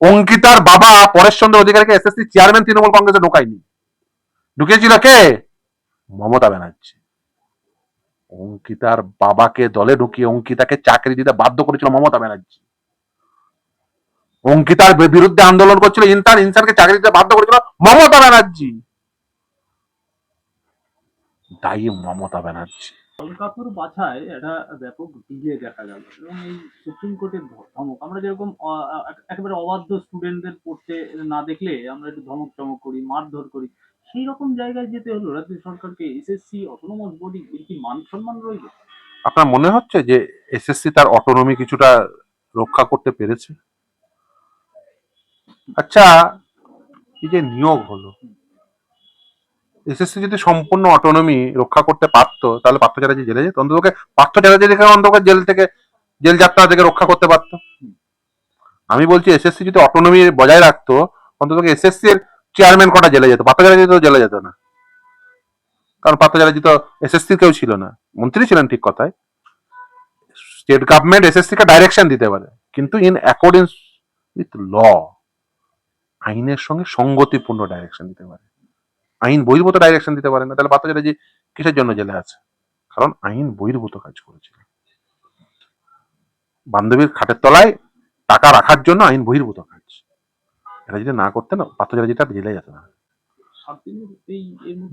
অঙ্কিতার বাবা পরেশ চন্দ্র অধিকারীকে SSC chairman Trinamool কংগ্রেসে ঢোকায়নি। ঢুকিয়েছিল কে? মমতা ব্যানার্জি। অঙ্কিতার বাবাকে দলে ঢুকিয়ে অঙ্কিতাকে চাকরি দিতে বাধ্য করেছিল মমতা ব্যানার্জি। অঙ্কিতার বিরুদ্ধে আন্দোলন করছিল ইনসান, ইনসানকে চাকরি দিতে বাধ্য করেছিল মমতা ব্যানার্জি। দায়ী মমতা ব্যানার্জি। কলকাতার বাছায় একটা ব্যাপক ডিলে দেখা গেল এবং এই সুপ্রিম কোর্টের ধমক, আমরা যেরকম একেবারে অবাধ্য স্টুডেন্টদের পড়তে না দেখলে আমরা একটু ধমক চমক করি, মারধর করি, সেই রকম জায়গায় যেতে হলো। রাজ্য সরকারকে এসএসসি অটোনোমাস বডি কি মান সম্মান রইল? আপনার মনে হচ্ছে যে এসএসসি তার অটোনমি কিছুটা রক্ষা করতে পেরেছে? আচ্ছা এই যে নিয়োগ হলো এসএসসি যদি সম্পূর্ণ অটোনমি রক্ষা করতে পারতো, তাহলে পার্থ চ্যাটার্জি জেলে যেত। অন্তত পার্থ চ্যাটার্জিকে অন্তত জেল থেকে, জেল যাত্রা থেকে রক্ষা করতে পারতো। আমি বলছি, এসএসসি যদি অটোনমি বজায় রাখতো, অন্তত এসএসসি এর চেয়ারম্যান কটা জেলে যেত? পার্থ চ্যাটার্জি তো জেলে যেত না। কারণ পার্থ চ্যাটার্জি তো এসএসসি কেউ ছিল না। মন্ত্রী ছিলেন ঠিক কথায়। স্টেট গভর্নমেন্ট এসএসসি কে ডাইরেকশন দিতে পারে। কিন্তু ইন অ্যাকর্ডিংস উইথ ল আইনের সঙ্গে সঙ্গতিপূর্ণ ডাইরেকশন দিতে পারে। আইন বহির্ভূত ডাইরেকশন দিতে পারে না তাহলে পার্থ চ্যাটার্জি কিসের জন্য জেলে আছে? কারণ আইন বহির্ভূত কাজ করেছিল বান্ধবীর খাটের তলায় টাকা রাখার জন্য আইন বহির্ভূত কাজ। এটা যদি না করতে না পার্থ চ্যাটার্জিটা জেলে যেত না।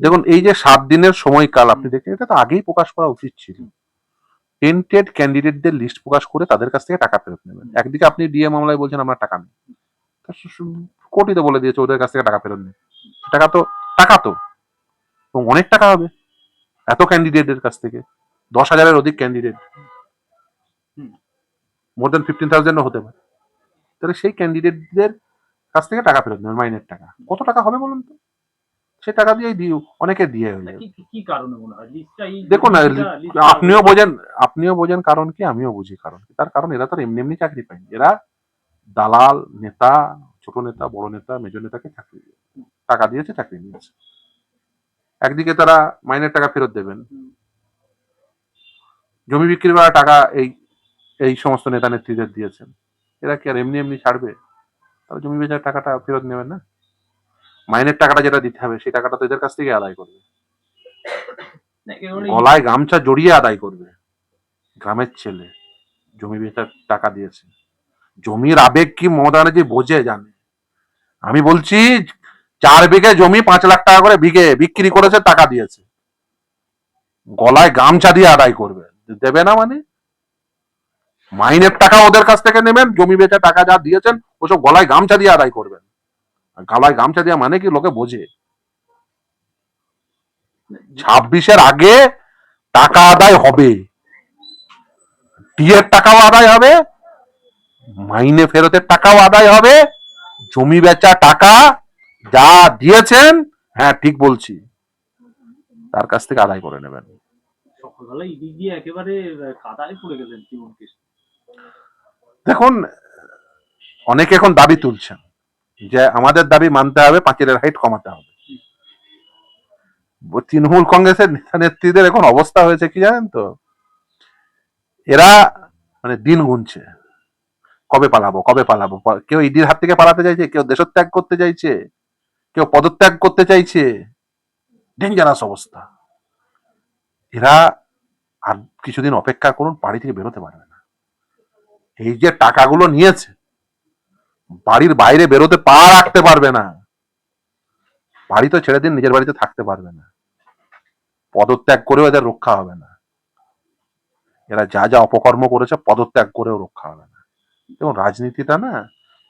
দেখুন এই যে সাত দিনের সময়কাল আপনি দেখেন এটা তো আগেই প্রকাশ করা উচিত ছিল। টেন্টেড ক্যান্ডিডেটদের লিস্ট প্রকাশ করে তাদের কাছ থেকে টাকা ফেরত নেবেন। একদিকে আপনি ডিএ মামলায় বলছেন আমরা টাকা নেই। কোর্টই তো বলে দিয়েছে ওদের কাছ থেকে টাকা ফেরত নেই টাকা তো টাকা তো। এবং অনেক টাকা হবে। এত ক্যান্ডিডেটের কাছ থেকে। দশ হাজারের অধিক ক্যান্ডিডেট মোর দেন ফিফটিন থাউজেন্ডও হতে পারে। তাহলে সেই ক্যান্ডিডেটদের কাছ থেকে টাকা ফেরত নেবেন মাইনের টাকা। কত টাকা হবে বলুন তো? সে টাকা দিয়েই দিও অনেকে দিয়ে যাবে। কি কারণে মনে হয়? দেখুন আপনিও বোঝেন আপনিও বোঝেন কারণ কি আমিও বুঝি কারণ কি। তার কারণ এরা তো এমনি এমনি চাকরি পায়নি। এরা দালাল নেতা ছোট নেতা বড় নেতা মেজর নেতাকে চাকরি টাকা দিয়েছে চাকরি নিয়েছে। একদিকে তারা মাইনের টাকা ফেরত দেবেন। জমি বিক্রি করা টাকা এই এই সমস্ত নেতা নেত্রীদের দিয়েছেন। এরা কি আর এমনি এমনি ছাড়বে? তারা জমি বেচার টাকাটা ফেরত নেবেন না? মাইনের টাকাটা যেটা দিতে হবে সেই টাকাটা তো এদের কাছ থেকে আদায় করবে। গলায় গামছা জড়িয়ে আদায় করবে। গ্রামের ছেলে জমি বেচার টাকা দিয়েছে। জমির আবেগ কি মমতা ব্যানার্জি বোঝে জানে? আমি বলছি, চার বিঘে জমি পাঁচ লাখ টাকা করে বিঘে বিক্রি করেছে, টাকা দিয়েছে। গলায় গামছা দিয়ে আদায় করবে। দেবে না মানে? মাইনের টাকা ওদের কাছ থেকে নেবেন, জমি বেচা টাকা যা দিয়েছেন, ওসব গলায় গামছা দিয়ে আদায় করবেন। গলায় গামছা দেওয়া মানে কি লোকে বোঝে? ছাব্বিশের আগে টাকা আদায় হবে। টিয়ের টাকাও আদায় হবে, মাইনে ফেরতের টাকাও আদায় হবে। জমি বেচা টাকা যা দিয়েছেন হ্যাঁ ঠিক বলছি। তার কাছ থেকে আদায় করে নেবেন। দেখুন অনেকে এখন দাবি তুলছেন যে আমাদের দাবি মানতে হবে পাঁচিলের হাইট কমাতে হবে। তৃণমূল কংগ্রেসের নেতা নেত্রীদের এখন অবস্থা হয়েছে কি জানেন তো? এরা মানে দিন গুনছে। কবে পালাবো কবে পালাবো? কেউ ইডির হাত থেকে পালাতে চাইছে, কেউ দেশত্যাগ করতে চাইছে, কেউ পদত্যাগ করতে চাইছে। ডেঞ্জারাস অবস্থা। এরা আর কিছুদিন অপেক্ষা করুন, বাড়ি থেকে বেরোতে পারবে না। এই যে টাকাগুলো নিয়েছে, বাড়ির বাইরে বেরোতে পা রাখতে পারবে না। বাড়ি তো ছেড়ে দিন, নিজের বাড়িতে থাকতে পারবে না। পদত্যাগ করেও এদের রক্ষা হবে না। এরা যা যা অপকর্ম করেছে, পদত্যাগ করেও রক্ষা হবে না। এবং রাজনীতিটা না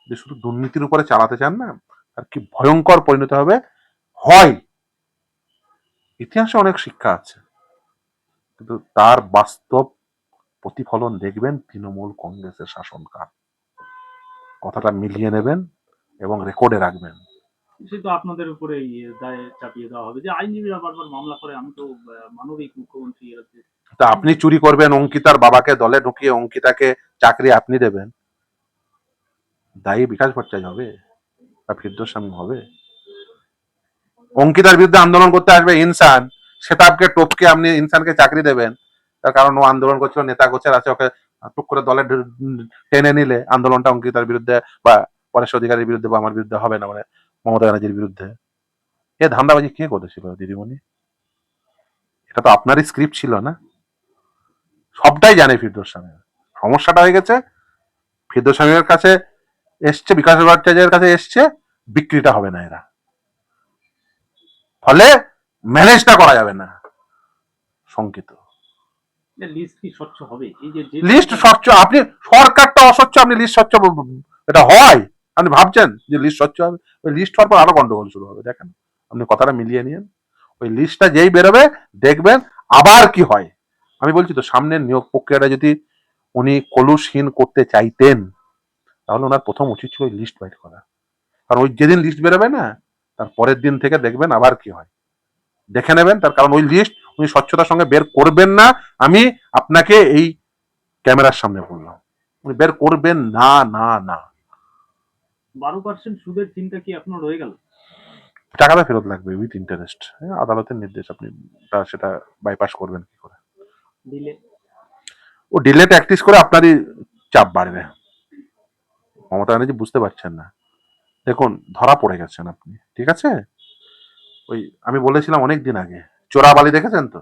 যে শুধু দুর্নীতির উপরে চালাতে চান না আর কি ভয়ঙ্কর পরিণত হবে? হয়। ইতিহাসে অনেক শিক্ষা আছে। কিন্তু তার বাস্তব প্রতিফলন দেখবেন তৃণমূল কংগ্রেসের শাসনকাল। কথাটা মিলিয়ে নেবেন এবং রেকর্ডে রাখবেন। সে তো আপনাদের উপরে দায় চাপিয়ে দেওয়া হবে। যে আইনজীবীরা বারবার মামলা করে আমি তো মানবিক মুখ্যমন্ত্রী তা আপনি চুরি করবেন অঙ্কিতার বাবাকে দলে ঢুকিয়ে অঙ্কিতাকে চাকরি আপনি দেবেন। দায়ী বিকাশ ভট্টাচার্য হবে বা ফিরদোস স্বামী হবে। অঙ্কিতার বিরুদ্ধে আন্দোলন করতে আসবে ইনসান সেতাবকে টপকে আপনি ইনসানকে চাকরি দেবেন। তার কারণ ও আন্দোলন করছিল, নেতা গোছের আছে, ওকে টুক করে দলে টেনে নিলে আন্দোলনটা অঙ্কিতার বিরুদ্ধে বা পরেশ অধিকারীর বিরুদ্ধে বা আমার বিরুদ্ধে হবে না মানে মমতা ব্যানার্জির বিরুদ্ধে। এ ধান্দাবাজি কে করেছিল দিদিমণি? এটা তো আপনারই স্ক্রিপ্ট ছিল না? সবটাই জানে ফিরদোস স্বামী। সমস্যাটা হয়ে গেছে, ফিরদোস স্বামীর কাছে এসছে বিকাশ ভট্টাচার্যের কাছে এসছে বিক্রিটা হবে না এরা। ফলে ম্যানেজটা করা যাবে না শঙ্কিত। লিস্ট স্বচ্ছ লিস্ট স্বচ্ছ আপনি সরকারটা অস্বচ্ছ আপনি লিস্ট স্বচ্ছ এটা হয়। আপনি ভাবছেন যে লিস্ট স্বচ্ছ হবে? ওই লিস্ট হওয়ার পর আরও গন্ডগোল শুরু হবে দেখেন। আপনি কথাটা মিলিয়ে নিন। ওই লিস্টটা যেই বেরোবে দেখবেন আবার কি হয়। আমি বলছি তো সামনের নিয়োগ প্রক্রিয়াটা যদি উনি কলুষহীন করতে চাইতেন তাহলে ওনার প্রথম উচিত ছিল ওই লিস্ট বাইর করা। কারণ ওই যেদিন লিস্ট বেরোবে না তার পরের দিন থেকে দেখবেন আবার কি হয়। দেখে নেবেন তার কারণ ওই লিস্ট উনি স্বচ্ছতার সঙ্গে বের করবেন না আমি আপনাকে এই ক্যামেরার সামনে বললাম। উনি বের করবেন না না না। বারো পার্সেন্ট সুদের চিন্তা কি এখনও রয়ে গেল? টাকাটা ফেরত লাগবে উইথ ইন্টারেস্ট আদালতের নির্দেশ আপনি তা- সেটা বাইপাস করবেন কি করে? ও ডিলে প্র্যাকটিস করে আপনারই চাপ বাড়বে। মমতা ব্যানার্জি বুঝতে পারছেন না। দেখুন, ধরা পড়ে গেছেন আপনি, ঠিক আছে? ওই, আমি বলেছিলাম অনেক দিন আগে চোরাবালি দেখেছেন তো?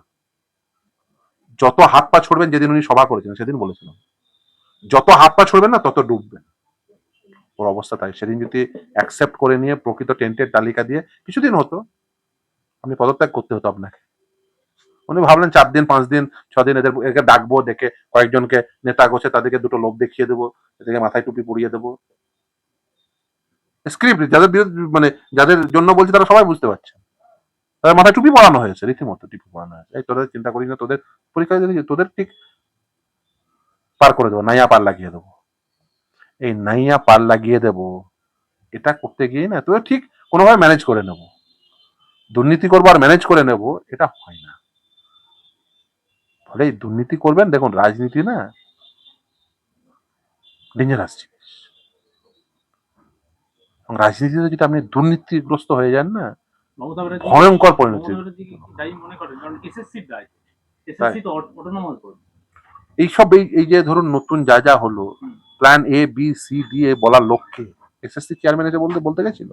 যত হাত পা ছড়বেন যেদিন উনি সভা করেছিলেন সেদিন বলেছিলাম। যত হাত পা ছড়বেন না, তত ডুববেন। ওর অবস্থা তাই। সেদিন যদি অ্যাকসেপ্ট করে নিয়ে প্রকৃত টেন্টের তালিকা দিয়ে, কিছুদিন হতো। আপনি পদত্যাগ করতে হতো আপনাকে। উনি ভাবলেন চার দিন, পাঁচ দিন, ছ দিন এদের, একে ডাকবো, দেখে কয়েকজনকে, নেতা গোছে তাদেরকে দুটো লোক দেখিয়ে দেবো। এদেরকে মাথায় টুপি পরিয়ে দেবো। স্ক্রিপ্ট যাদের মানে যাদের জন্য বলছি তারা সবাই বুঝতে পারছে। তাদের মাথায় টুপি পরানো হয়েছে, রীতিমতো টুপি পরানো হয়েছে। এই তোদের চিন্তা করি না, তোদের পরীক্ষা দিলে তোদের ঠিক পার করে দেবো, নাইয়া পার লাগিয়ে দেবো। এই নাইয়া পার লাগিয়ে দেবো, এটা করতে গিয়ে না, তোদের ঠিক কোনোভাবে ম্যানেজ করে নেব। দুর্নীতি করব আর ম্যানেজ করে নেব, এটা হয় না। ফলে দুর্নীতি করবেন, দেখুন, রাজনীতি না ডেঞ্জারাস জিনিস এবং রাজনীতিতে যদি আপনি দুর্নীতিগ্রস্ত হয়ে যান না ভয়ঙ্কর পরিণতি। এইসব এই এই যে ধরুন নতুন যা যা হলো plan A B C D এ বলার লক্ষ্যে এসএসসি চেয়ারম্যান এসে বলতে বলতে গেছিল?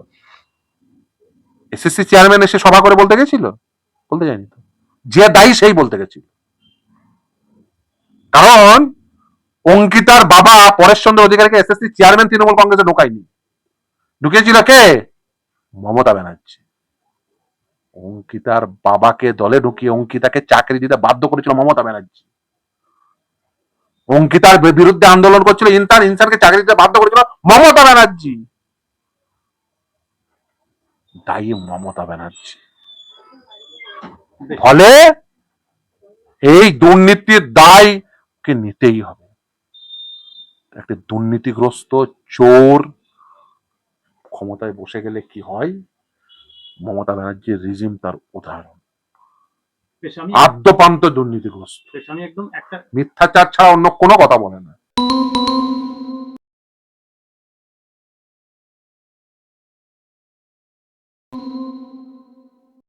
এসএসসি চেয়ারম্যান এসে সভা করে বলতে গেছিল? বলতে যায়নি তো। যে দায়ী সেই বলতে গেছিল। কারণ অঙ্কিতার বাবা পরেশচন্দ্র অধিকারীকে এসএসসি চেয়ারম্যান তৃণমূল কংগ্রেসে ঢোকায়নি। ঢুকিয়েছিল কে? মমতা ব্যানার্জি। অঙ্কিতার বাবাকে দলে ঢুকিয়ে অঙ্কিতাকে চাকরি দিতে বাধ্য করেছিল মমতা ব্যানার্জি। অঙ্কিতার বিরুদ্ধে আন্দোলন করছিল ইনসান ইনসানকে চাকরি দিতে বাধ্য করেছিল মমতা ব্যানার্জি। দায়ী মমতা ব্যানার্জি। ফলে এই দুর্নীতির দায় কে নিতেই হবে। একটি দুর্নীতিগ্রস্ত চোর ক্ষমতায় বসে গেলে কি হয়? মমতা ব্যানার্জির রিজিম তার উদাহরণ। আদ্যপান্ত দুর্নীতিগ্রস্ত। আমি একদম একটা মিথ্যাচার ছাড়া অন্য কোনো কথা বলে না।